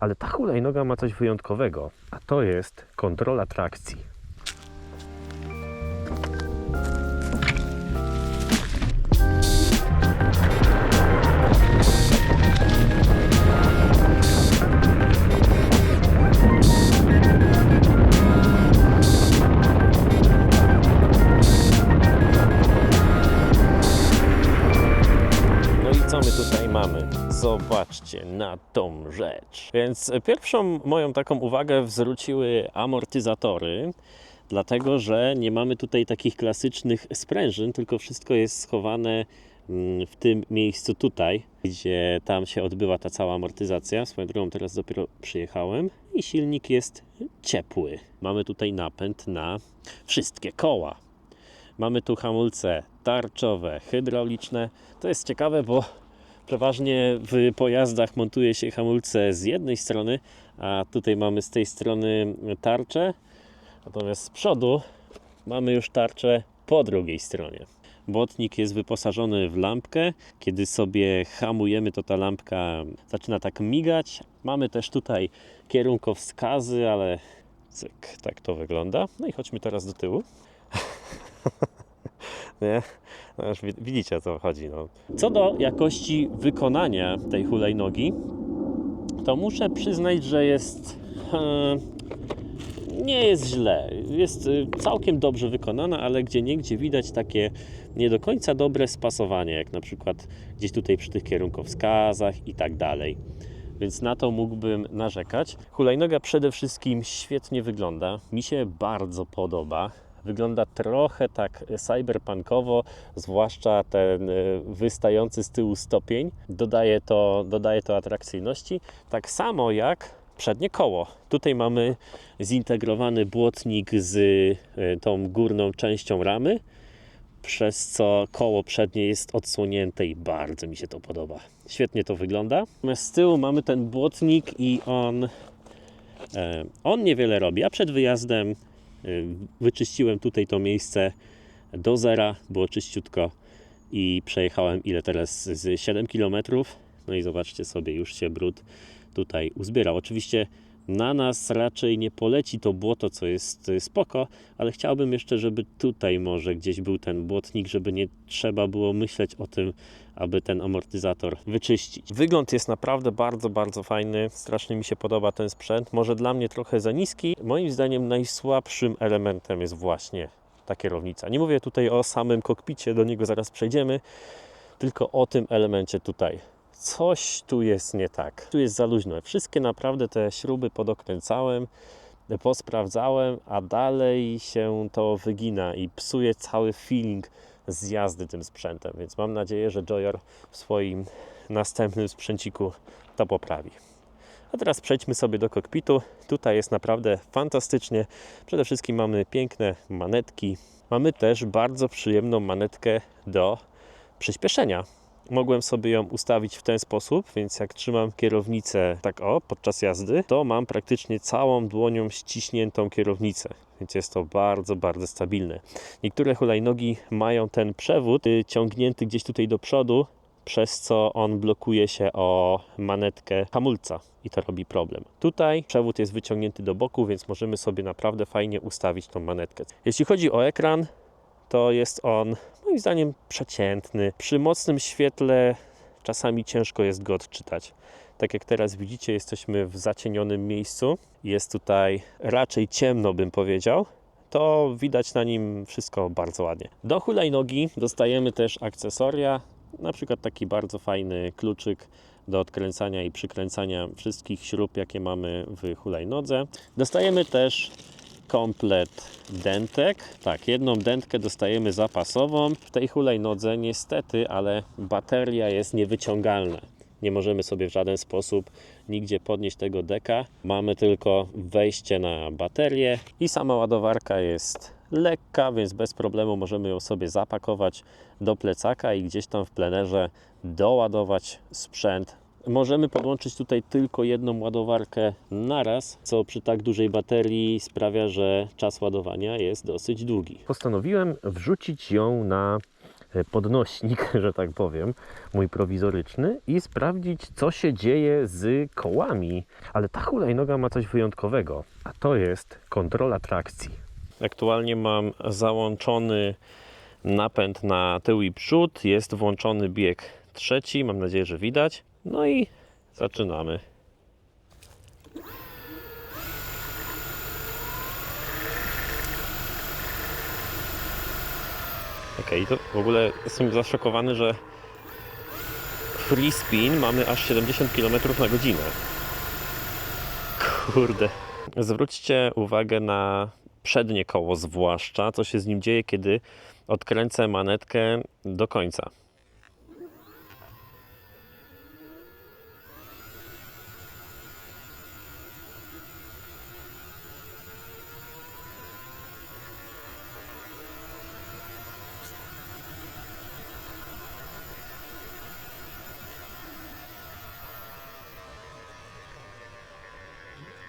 Ale ta hulajnoga ma coś wyjątkowego, a to jest kontrola trakcji. Zobaczcie na tą rzecz. Więc pierwszą moją taką uwagę zwróciły amortyzatory, dlatego że nie mamy tutaj takich klasycznych sprężyn, tylko wszystko jest schowane mm, w tym miejscu tutaj, gdzie tam się odbywa ta cała amortyzacja. Swoją drogą teraz dopiero przyjechałem i silnik jest ciepły. Mamy tutaj napęd na wszystkie koła. Mamy tu hamulce tarczowe, hydrauliczne. To jest ciekawe, bo przeważnie w pojazdach montuje się hamulce z jednej strony, a tutaj mamy z tej strony tarczę, natomiast z przodu mamy już tarczę po drugiej stronie. Błotnik jest wyposażony w lampkę. Kiedy sobie hamujemy, to ta lampka zaczyna tak migać. Mamy też tutaj kierunkowskazy, ale cyk, tak to wygląda. No i chodźmy teraz do tyłu. Nie? No już wi- widzicie o co chodzi. No. Co do jakości wykonania tej hulajnogi, to muszę przyznać, że jest. e, nie jest źle. Jest e, całkiem dobrze wykonana, ale gdzie niegdzie widać takie nie do końca dobre spasowanie, jak na przykład gdzieś tutaj przy tych kierunkowskazach i tak dalej. Więc na to mógłbym narzekać. Hulajnoga przede wszystkim świetnie wygląda. Mi się bardzo podoba. Wygląda trochę tak cyberpunkowo, zwłaszcza ten y, wystający z tyłu stopień. Dodaje to, dodaje to atrakcyjności. Tak samo jak przednie koło. Tutaj mamy zintegrowany błotnik z y, tą górną częścią ramy, przez co koło przednie jest odsłonięte i bardzo mi się to podoba. Świetnie to wygląda. Z tyłu mamy ten błotnik i on, e, on niewiele robi. A przed wyjazdem wyczyściłem tutaj to miejsce do zera, było czyściutko i przejechałem ile teraz z 7 km. No i zobaczcie sobie, już się brud tutaj uzbierał. Oczywiście na nas raczej nie poleci to błoto, co jest y, spoko, ale chciałbym jeszcze, żeby tutaj może gdzieś był ten błotnik, żeby nie trzeba było myśleć o tym, aby ten amortyzator wyczyścić. Wygląd jest naprawdę bardzo, bardzo fajny. Strasznie mi się podoba ten sprzęt. Może dla mnie trochę za niski. Moim zdaniem najsłabszym elementem jest właśnie ta kierownica. Nie mówię tutaj o samym kokpicie, do niego zaraz przejdziemy, tylko o tym elemencie tutaj. Coś tu jest nie tak. Tu jest za luźno. Wszystkie naprawdę te śruby podokręcałem, posprawdzałem, a dalej się to wygina i psuje cały feeling z jazdy tym sprzętem. Więc mam nadzieję, że Joyer w swoim następnym sprzęciku to poprawi. A teraz przejdźmy sobie do kokpitu. Tutaj jest naprawdę fantastycznie. Przede wszystkim mamy piękne manetki. Mamy też bardzo przyjemną manetkę do przyspieszenia. Mogłem sobie ją ustawić w ten sposób, więc jak trzymam kierownicę tak o podczas jazdy, to mam praktycznie całą dłonią ściśniętą kierownicę. Więc jest to bardzo, bardzo stabilne. Niektóre hulajnogi mają ten przewód y, ciągnięty gdzieś tutaj do przodu, przez co on blokuje się o manetkę hamulca i to robi problem. Tutaj przewód jest wyciągnięty do boku, więc możemy sobie naprawdę fajnie ustawić tą manetkę. Jeśli chodzi o ekran, to jest on moim zdaniem przeciętny. Przy mocnym świetle czasami ciężko jest go odczytać. Tak jak teraz widzicie, jesteśmy w zacienionym miejscu. Jest tutaj raczej ciemno, bym powiedział. To widać na nim wszystko bardzo ładnie. Do hulajnogi dostajemy też akcesoria, na przykład taki bardzo fajny kluczyk do odkręcania i przykręcania wszystkich śrub, jakie mamy w hulajnodze. Dostajemy też komplet dentek. Tak, jedną dentkę dostajemy zapasową. W tej hulajnodze niestety, ale bateria jest niewyciągalna. Nie możemy sobie w żaden sposób nigdzie podnieść tego deka. Mamy tylko wejście na baterię i sama ładowarka jest lekka, więc bez problemu możemy ją sobie zapakować do plecaka i gdzieś tam w plenerze doładować sprzęt Możemy podłączyć tutaj tylko jedną ładowarkę naraz, co przy tak dużej baterii sprawia, że czas ładowania jest dosyć długi. Postanowiłem wrzucić ją na e, podnośnik, że tak powiem, mój prowizoryczny i sprawdzić, co się dzieje z kołami. Ale ta hulajnoga ma coś wyjątkowego, a to jest kontrola trakcji. Aktualnie mam załączony napęd na tył i przód, jest włączony bieg trzeci, mam nadzieję, że widać. No i zaczynamy. Okej, to w ogóle jestem zaszokowany, że free spin mamy aż 70 km na godzinę. Kurde. Zwróćcie uwagę na przednie koło zwłaszcza, co się z nim dzieje, kiedy odkręcę manetkę do końca.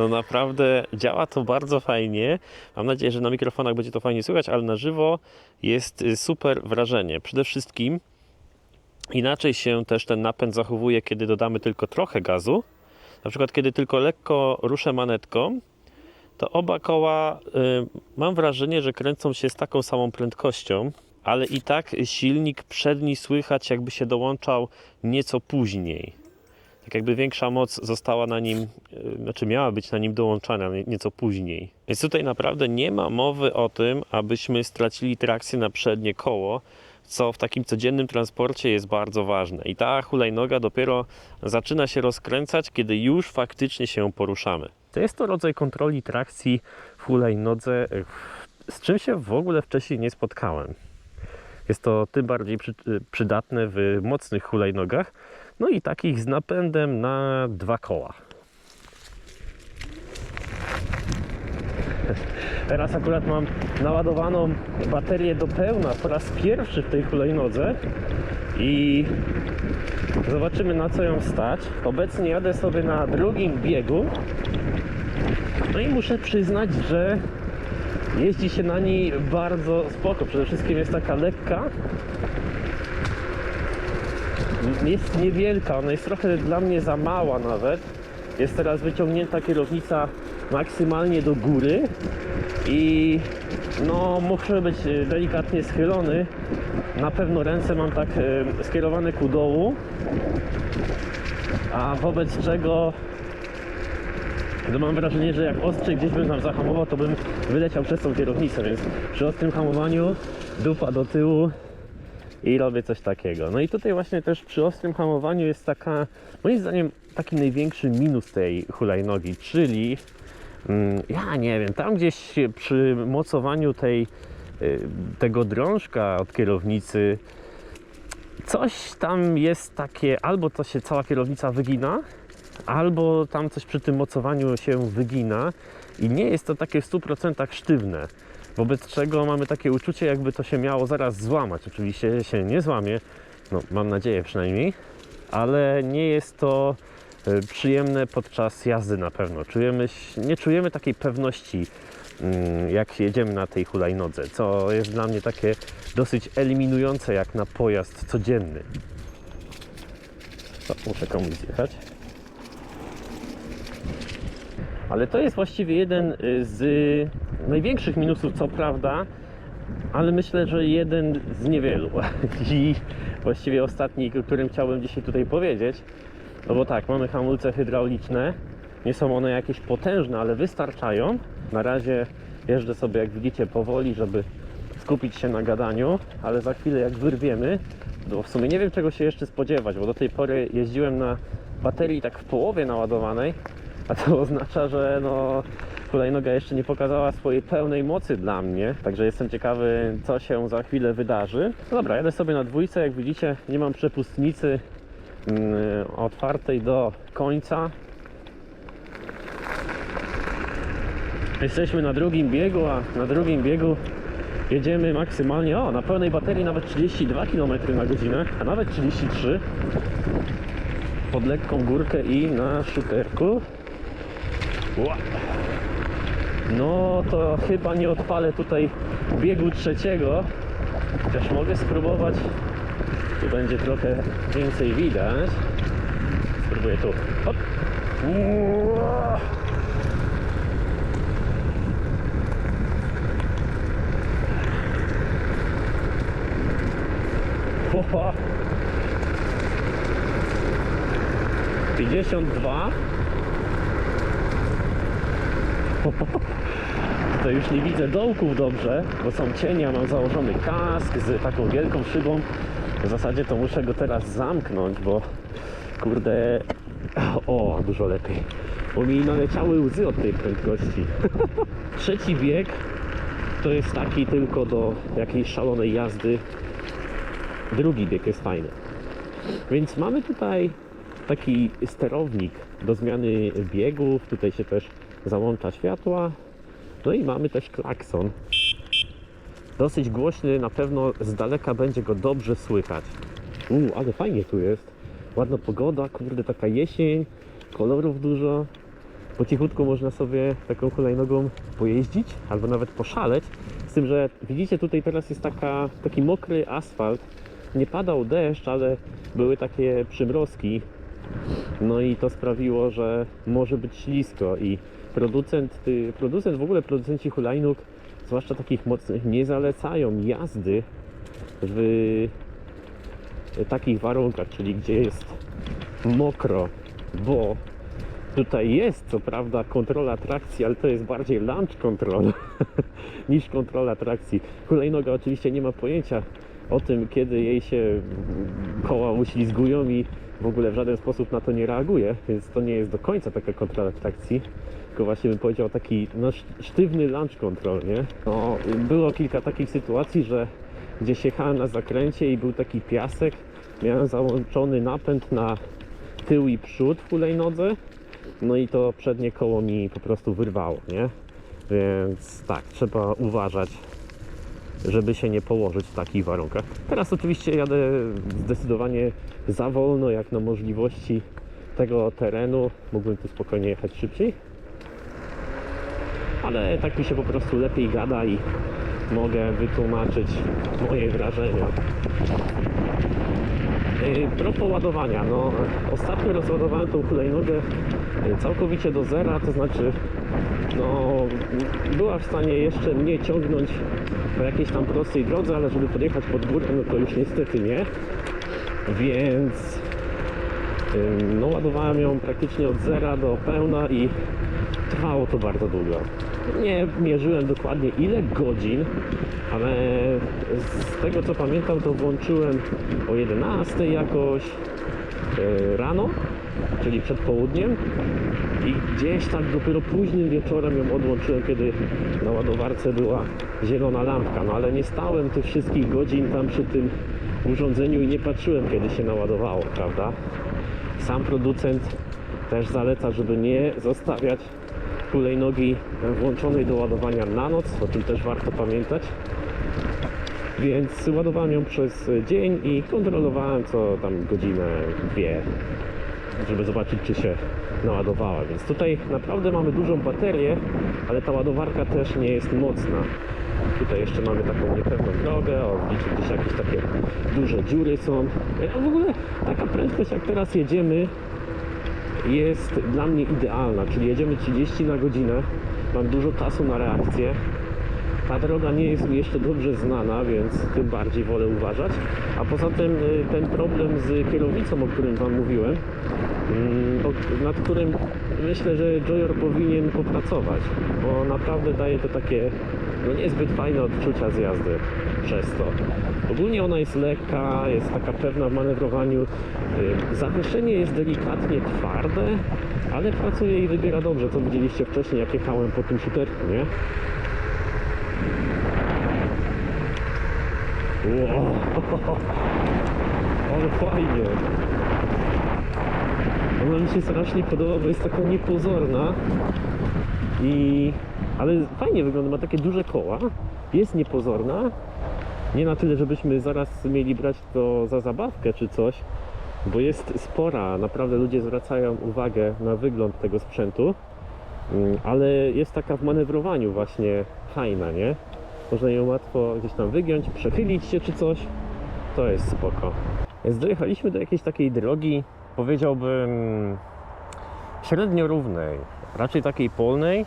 No naprawdę działa to bardzo fajnie. Mam nadzieję, że na mikrofonach będzie to fajnie słychać, ale na żywo jest y, super wrażenie. Przede wszystkim inaczej się też ten napęd zachowuje, kiedy dodamy tylko trochę gazu. Na przykład, kiedy tylko lekko ruszę manetką, to oba koła y, mam wrażenie, że kręcą się z taką samą prędkością, ale i tak silnik przedni słychać, jakby się dołączał nieco później tak jakby większa moc została na nim, e, znaczy miała być na nim dołączana nie- nieco później. Więc tutaj naprawdę nie ma mowy o tym, abyśmy stracili trakcję na przednie koło, co w takim codziennym transporcie jest bardzo ważne. I ta hulajnoga dopiero zaczyna się rozkręcać, kiedy już faktycznie się poruszamy. To jest to rodzaj kontroli trakcji w hulajnodze, e, z czym się w ogóle wcześniej nie spotkałem. Jest to tym bardziej przy, przydatne w mocnych hulajnogach, no i takich z napędem na dwa koła. Teraz akurat mam naładowaną baterię do pełna po raz pierwszy w tej hulajnodze i zobaczymy na co ją stać. Obecnie jadę sobie na drugim biegu. No i muszę przyznać, że jeździ się na niej bardzo spoko. Przede wszystkim jest taka lekka, jest niewielka, ona jest trochę dla mnie za mała nawet. Jest teraz wyciągnięta kierownica maksymalnie do góry i no muszę być e, delikatnie schylony. Na pewno ręce mam tak e, skierowane ku dołu, a wobec czego no mam wrażenie, że jak ostrzy gdzieś bym tam zahamował, to bym wyleciał przez tą kierownicę, więc przy ostrym hamowaniu dupa do tyłu i robię coś takiego. No i tutaj właśnie też przy ostrym hamowaniu jest taka, moim zdaniem, taki największy minus tej hulajnogi, czyli mm, ja nie wiem, tam gdzieś przy mocowaniu tej, y, tego drążka od kierownicy coś tam jest takie, albo to się cała kierownica wygina, albo tam coś przy tym mocowaniu się wygina i nie jest to takie w 100% sztywne. Wobec czego mamy takie uczucie, jakby to się miało zaraz złamać. Oczywiście się nie złamie, no mam nadzieję przynajmniej, ale nie jest to e, przyjemne podczas jazdy na pewno. Czujemy, nie czujemy takiej pewności, mm, jak jedziemy na tej hulajnodze, co jest dla mnie takie dosyć eliminujące jak na pojazd codzienny. O, muszę komuś zjechać. Ale to jest właściwie jeden y, z największych minusów, co prawda, ale myślę, że jeden z niewielu. I właściwie ostatni, o którym chciałbym dzisiaj tutaj powiedzieć. No bo tak, mamy hamulce hydrauliczne. Nie są one jakieś potężne, ale wystarczają. Na razie jeżdżę sobie, jak widzicie, powoli, żeby skupić się na gadaniu, ale za chwilę jak wyrwiemy, to w sumie nie wiem czego się jeszcze spodziewać, bo do tej pory jeździłem na baterii tak w połowie naładowanej, a to oznacza, że no hulajnoga jeszcze nie pokazała swojej pełnej mocy dla mnie, także jestem ciekawy co się za chwilę wydarzy. No dobra, jadę sobie na dwójce, jak widzicie nie mam przepustnicy mm, otwartej do końca. Jesteśmy na drugim biegu, a na drugim biegu jedziemy maksymalnie, o na pełnej baterii nawet 32 km na godzinę, a nawet 33 pod lekką górkę i na szuterku. Ła. No to chyba nie odpalę tutaj biegu trzeciego, Chociaż mogę spróbować. Tu będzie trochę więcej widać. Spróbuję tu. Hop. Uaa. Opa. 52 To już nie widzę dołków dobrze, bo są cienia, mam założony kask z taką wielką szybą. W zasadzie to muszę go teraz zamknąć, bo kurde... O, dużo lepiej. Bo mi naleciały łzy od tej prędkości. Trzeci bieg to jest taki tylko do jakiejś szalonej jazdy. Drugi bieg jest fajny. Więc mamy tutaj taki sterownik do zmiany biegów. Tutaj się też załącza światła. No i mamy też klakson. Dosyć głośny, na pewno z daleka będzie go dobrze słychać. Uuu, ale fajnie tu jest. Ładna pogoda, kurde, taka jesień, kolorów dużo. Po cichutku można sobie taką hulajnogą pojeździć, albo nawet poszaleć. Z tym, że widzicie, tutaj teraz jest taka, taki mokry asfalt. Nie padał deszcz, ale były takie przymrozki. No i to sprawiło, że może być ślisko i producent, y, producent w ogóle producenci hulajnóg, zwłaszcza takich mocnych, nie zalecają jazdy w takich warunkach, czyli gdzie jest mokro, bo tutaj jest co prawda kontrola trakcji, ale to jest bardziej launch control niż kontrola trakcji. Hulajnoga oczywiście nie ma pojęcia o tym, kiedy jej się koła uślizgują i w ogóle w żaden sposób na to nie reaguje, więc to nie jest do końca taka kontrola trakcji, tylko właśnie bym powiedział taki no, sz- sztywny launch control, nie? No, było kilka takich sytuacji, że gdzieś jechałem na zakręcie i był taki piasek, miałem załączony napęd na tył i przód w hulajnodze, no i to przednie koło mi po prostu wyrwało, nie? Więc tak, trzeba uważać żeby się nie położyć w takich warunkach. Teraz oczywiście jadę zdecydowanie za wolno, jak na możliwości tego terenu. Mógłbym tu spokojnie jechać szybciej. Ale tak mi się po prostu lepiej gada i mogę wytłumaczyć moje wrażenia. Yy, Propos ładowania, no ostatnio rozładowałem tą hulajnogę całkowicie do zera, to znaczy no była w stanie jeszcze mnie ciągnąć po jakiejś tam prostej drodze, ale żeby podjechać pod górę, no to już niestety nie. Więc no ładowałem ją praktycznie od zera do pełna i trwało to bardzo długo. Nie mierzyłem dokładnie ile godzin, ale z tego co pamiętam to włączyłem o 11 jakoś e, rano, czyli przed południem i gdzieś tak dopiero późnym wieczorem ją odłączyłem, kiedy na ładowarce była zielona lampka, no ale nie stałem tych wszystkich godzin tam przy tym urządzeniu i nie patrzyłem kiedy się naładowało, prawda? Sam producent też zaleca, żeby nie zostawiać hulajnogi włączonej do ładowania na noc, o tym też warto pamiętać. Więc ładowałem ją przez dzień i kontrolowałem co tam godzinę, dwie, żeby zobaczyć czy się naładowała. Więc tutaj naprawdę mamy dużą baterię, ale ta ładowarka też nie jest mocna. Tutaj jeszcze mamy taką niepewną drogę, o widzicie gdzieś jakieś takie duże dziury są. A w ogóle taka prędkość jak teraz jedziemy jest dla mnie idealna, czyli jedziemy 30 na godzinę, mam dużo czasu na reakcję. Ta droga nie jest mi jeszcze dobrze znana, więc tym bardziej wolę uważać. A poza tym y, ten problem z kierownicą, o którym Wam mówiłem, mm, nad którym myślę, że Joyor powinien popracować, bo naprawdę daje to takie no niezbyt fajne odczucia z jazdy przez to. Ogólnie ona jest lekka, jest taka pewna w manewrowaniu. Y, Zawieszenie jest delikatnie twarde, ale pracuje i wybiera dobrze, co widzieliście wcześniej, jak jechałem po tym szuterku, nie? Wow, ale fajnie. Ona mi się strasznie podoba, bo jest taka niepozorna. I... ale fajnie wygląda, ma takie duże koła, jest niepozorna, nie na tyle, żebyśmy zaraz mieli brać to za zabawkę czy coś, bo jest spora, naprawdę ludzie zwracają uwagę na wygląd tego sprzętu, Mm, ale jest taka w manewrowaniu właśnie fajna, nie? Można ją łatwo gdzieś tam wygiąć, przechylić się czy coś. To jest spoko. Więc dojechaliśmy do jakiejś takiej drogi, powiedziałbym średnio równej, raczej takiej polnej.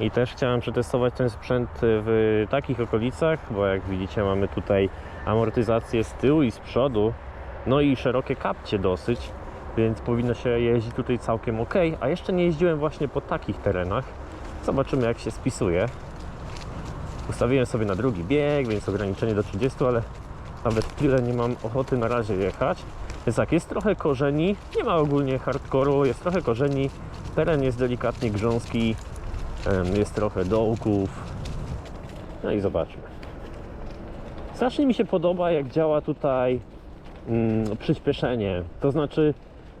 I też chciałem przetestować ten sprzęt w takich okolicach, bo jak widzicie mamy tutaj amortyzację z tyłu i z przodu, no i szerokie kapcie dosyć, więc powinno się jeździć tutaj całkiem ok. A jeszcze nie jeździłem właśnie po takich terenach. Zobaczymy jak się spisuje. Ustawiłem sobie na drugi bieg, więc ograniczenie do 30, ale nawet tyle nie mam ochoty na razie jechać. Więc tak, jest trochę korzeni, nie ma ogólnie hardkoru, jest trochę korzeni, teren jest delikatnie grząski, jest trochę dołków. No i zobaczmy. Strasznie mi się podoba, jak działa tutaj mm, przyspieszenie. To znaczy,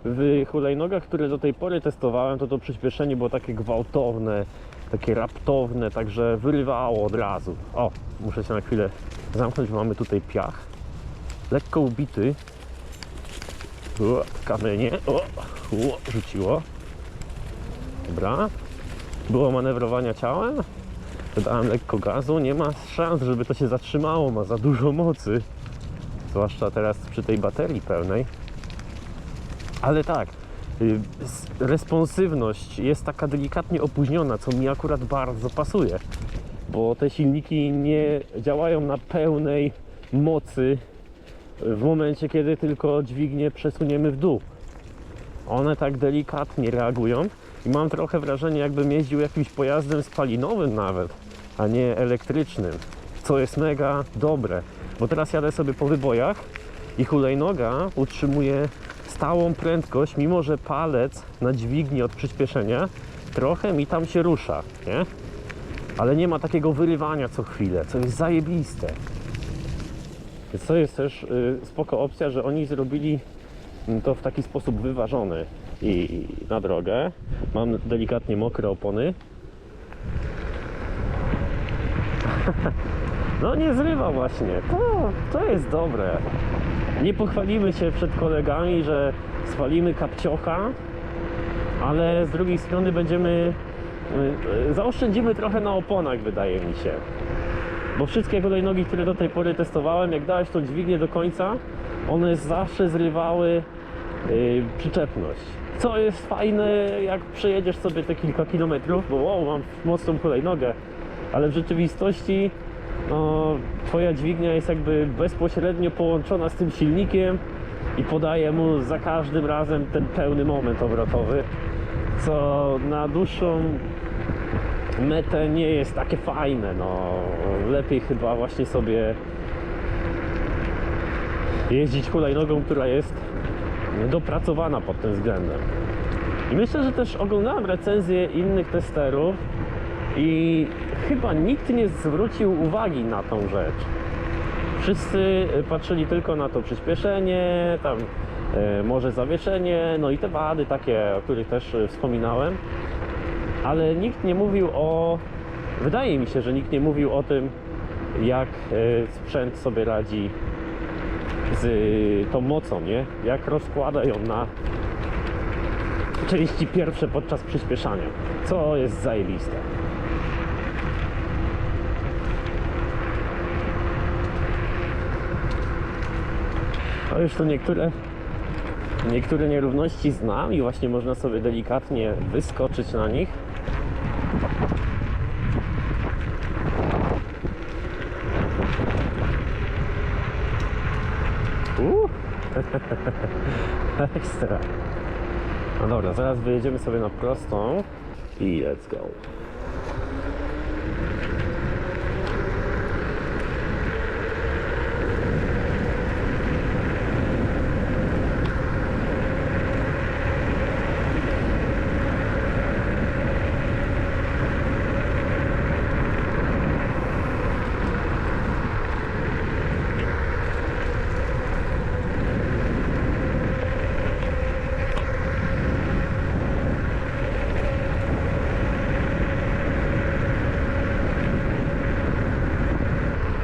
w hulajnogach, które do tej pory testowałem, to to przyspieszenie było takie gwałtowne, takie raptowne, także wyrywało od razu. O, muszę się na chwilę zamknąć, mamy tutaj piach. Lekko ubity. O, kamienie. O, o, rzuciło. Dobra. Było manewrowania ciałem. Dodałem lekko gazu. Nie ma szans, żeby to się zatrzymało. Ma za dużo mocy. Zwłaszcza teraz przy tej baterii pełnej. Ale tak, responsywność jest taka delikatnie opóźniona, co mi akurat bardzo pasuje, bo te silniki nie działają na pełnej mocy w momencie, kiedy tylko dźwignię przesuniemy w dół. One tak delikatnie reagują i mam trochę wrażenie, jakbym jeździł jakimś pojazdem spalinowym nawet, a nie elektrycznym, co jest mega dobre, bo teraz jadę sobie po wybojach i hulajnoga utrzymuje stałą prędkość, mimo że palec na dźwigni od przyspieszenia trochę mi tam się rusza, nie? Ale nie ma takiego wyrywania co chwilę, co jest zajebiste. Więc to jest też y, spoko opcja, że oni zrobili mm, to w taki sposób wyważony i, i na drogę. Mam delikatnie mokre opony. No nie zrywa właśnie. To, to jest dobre. Nie pochwalimy się przed kolegami, że spalimy kapciocha, ale z drugiej strony będziemy y, y, zaoszczędzimy trochę na oponach, wydaje mi się. Bo wszystkie kolejnogi, które do tej pory testowałem, jak dałeś tą dźwignię do końca, one zawsze zrywały y, przyczepność. Co jest fajne, jak przejedziesz sobie te kilka kilometrów, bo wow, mam mocną hulajnogę, ale w rzeczywistości no, twoja dźwignia jest jakby bezpośrednio połączona z tym silnikiem i podaje mu za każdym razem ten pełny moment obrotowy, co na dłuższą metę nie jest takie fajne. No, lepiej chyba właśnie sobie jeździć hulajnogą, która jest dopracowana pod tym względem. I myślę, że też oglądałem recenzje innych testerów i chyba nikt nie zwrócił uwagi na tą rzecz. Wszyscy patrzyli tylko na to przyspieszenie, tam e, może zawieszenie, no i te wady takie, o których też e, wspominałem. Ale nikt nie mówił o. Wydaje mi się, że nikt nie mówił o tym, jak e, sprzęt sobie radzi z e, tą mocą, nie? Jak rozkłada ją na części pierwsze podczas przyspieszania. Co jest zajebiste. A już tu niektóre niektóre nierówności znam i właśnie można sobie delikatnie wyskoczyć na nich. Ekstra. No dobra, zaraz wyjedziemy sobie na prostą i let's go.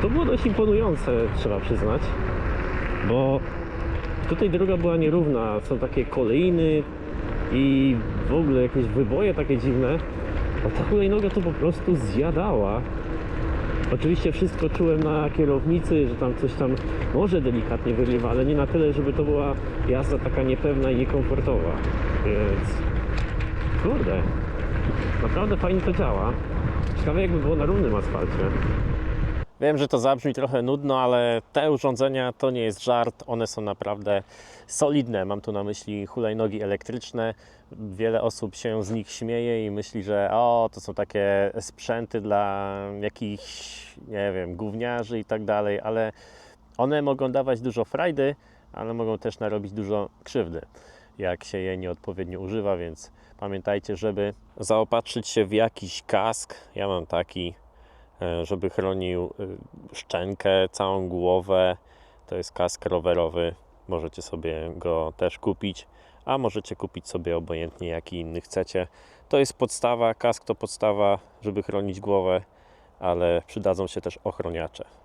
To było dość imponujące, trzeba przyznać, bo tutaj droga była nierówna, są takie kolejny i w ogóle jakieś wyboje takie dziwne, a ta hulajnoga to po prostu zjadała Oczywiście wszystko czułem na kierownicy, że tam coś tam może delikatnie wygrywa, ale nie na tyle, żeby to była jazda taka niepewna i niekomfortowa. Więc kurde, naprawdę fajnie to działa. Ciekawe jakby było na równym asfalcie. Wiem, że to zabrzmi trochę nudno, ale te urządzenia to nie jest żart. One są naprawdę solidne. Mam tu na myśli hulajnogi elektryczne. Wiele osób się z nich śmieje i myśli, że o, to są takie sprzęty dla jakichś, nie wiem, gówniarzy i tak dalej, ale one mogą dawać dużo frajdy, ale mogą też narobić dużo krzywdy, jak się je nieodpowiednio używa, więc pamiętajcie, żeby zaopatrzyć się w jakiś kask. Ja mam taki, żeby chronił y, szczękę, całą głowę. To jest kask rowerowy. Możecie sobie go też kupić, a możecie kupić sobie obojętnie jaki inny chcecie. To jest podstawa, kask to podstawa, żeby chronić głowę, ale przydadzą się też ochroniacze.